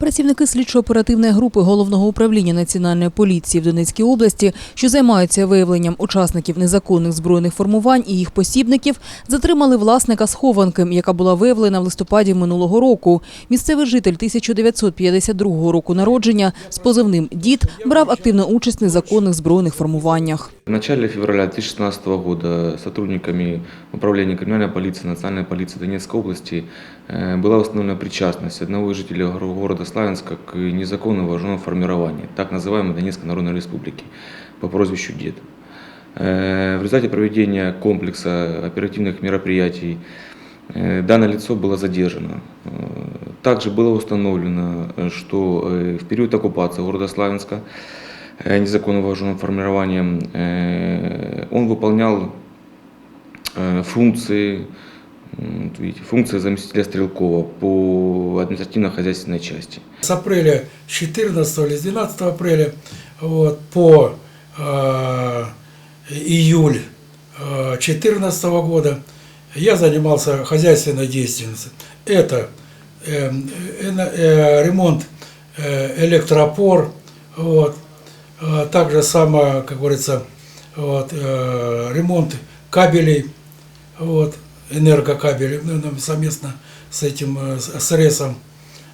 Працівники слідчо-оперативної групи головного управління національної поліції в Донецькій області, що займаються виявленням учасників незаконних збройних формувань і їх посібників, затримали власника схованки, яка була виявлена в листопаді минулого року. Місцевий житель 1952 року народження з позивним дід брав активну участь в незаконних збройних формуваннях. В начале февраля 2016 года сотрудниками Управления криминальной полиции Национальной полиции Донецкой области э, была установлена причастность одного из жителей горо- города Славянска к незаконному вооруженному формированию, так называемой Донецкой Народной Республики, по прозвищу ДЕД. В результате проведения комплекса оперативных мероприятий данное лицо было задержано. Также было установлено, э, что э, в период оккупации города Славянска э, незаконным вооруженным формированием он выполнял функции, вот видите, функции заместителя Стрелкова по административно-хозяйственной части. С апреля 14 или с 12 апреля вот, по э, июль 2014 года я занимался хозяйственной деятельностью. Это э, э, э, ремонт э, электроопор, вот, а также само, как говорится, вот, э, ремонт кабелей, вот, энергокабелей ну, совместно с этим э, с.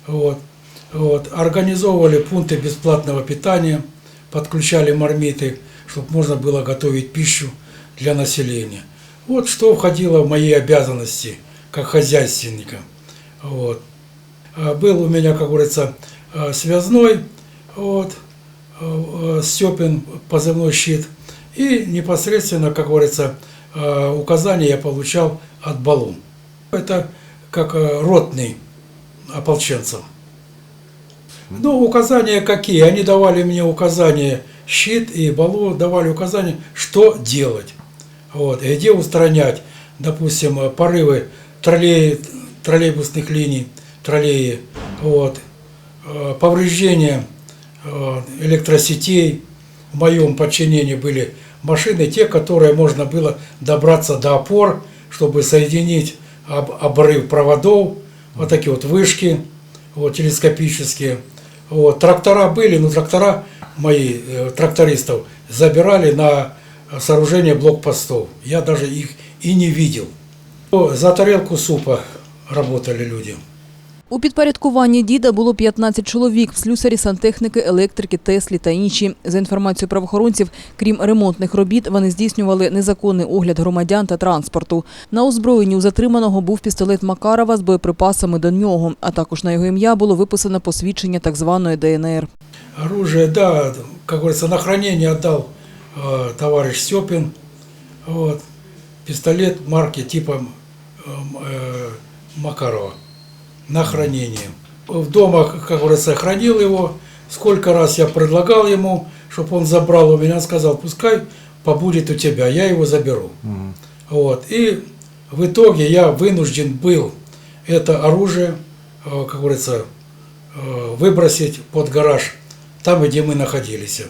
Вот. Вот. Организовывали пункты бесплатного питания, подключали мармиты, чтобы можно было готовить пищу для населения. Вот что входило в мои обязанности как хозяйственника. Вот. А Был у меня, как говорится, э, связной, вот, э, Степин, позывной щит. И непосредственно, как говорится, указания я получал от Балун. Это как э, ротный ополченцев. Ну, указания какие? Они давали мне указания, щит и Балу давали указания, что делать. Вот, и где устранять, допустим, порывы троллей, троллейбусных линий, троллеи, вот, э, повреждения э, электросетей. В моем подчинении были машины, те, которые можно было добраться до опор, чтобы соединить об- обрыв проводов, вот такие вот вышки, вот, телескопические. Вот, трактора были, но трактора мои, э, трактористов, забирали на сооружение блокпостов. Я даже их и не видел. За тарелку супа работали люди. У підпорядкуванні діда було 15 чоловік – слюсарі, сантехніки, електрики, теслі та інші. За інформацією правоохоронців, крім ремонтних робіт, вони здійснювали незаконний огляд громадян та транспорту. На озброєнні у затриманого був пістолет Макарова з боєприпасами до нього, а також на його ім'я було виписано посвідчення так званої ДНР. Оружие, да, как говорится, на хранение отдал э, товарищ Степин. Вот. Пистолет марки типа э, э, Макарова На хранение. В дома, как говорится, хранил его. Сколько раз я предлагал ему, чтобы он забрал у меня, сказал, пускай побудет у тебя, я его заберу. Вот. И в итоге я вынужден был это оружие, э, как говорится, э, выбросить под гараж, там, где мы находились.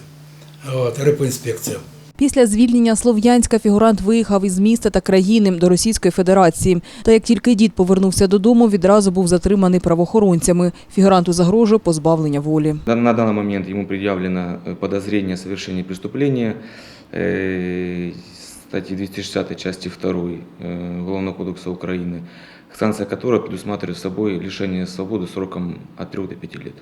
Вот, рибінспекція. Після звільнення Слов'янська фігурант виїхав із міста та країни до Російської Федерації. Та як тільки дід повернувся додому, відразу був затриманий правоохоронцями. Фігуранту загрожує позбавлення волі. На на данный момент ему предъявлено э, подозрение в совершении преступления, э, статьи 260 части 2 э, Уголовного кодекса Украины, санкция которой предусматривает собой лишение свободы сроком от 3 до 5 лет.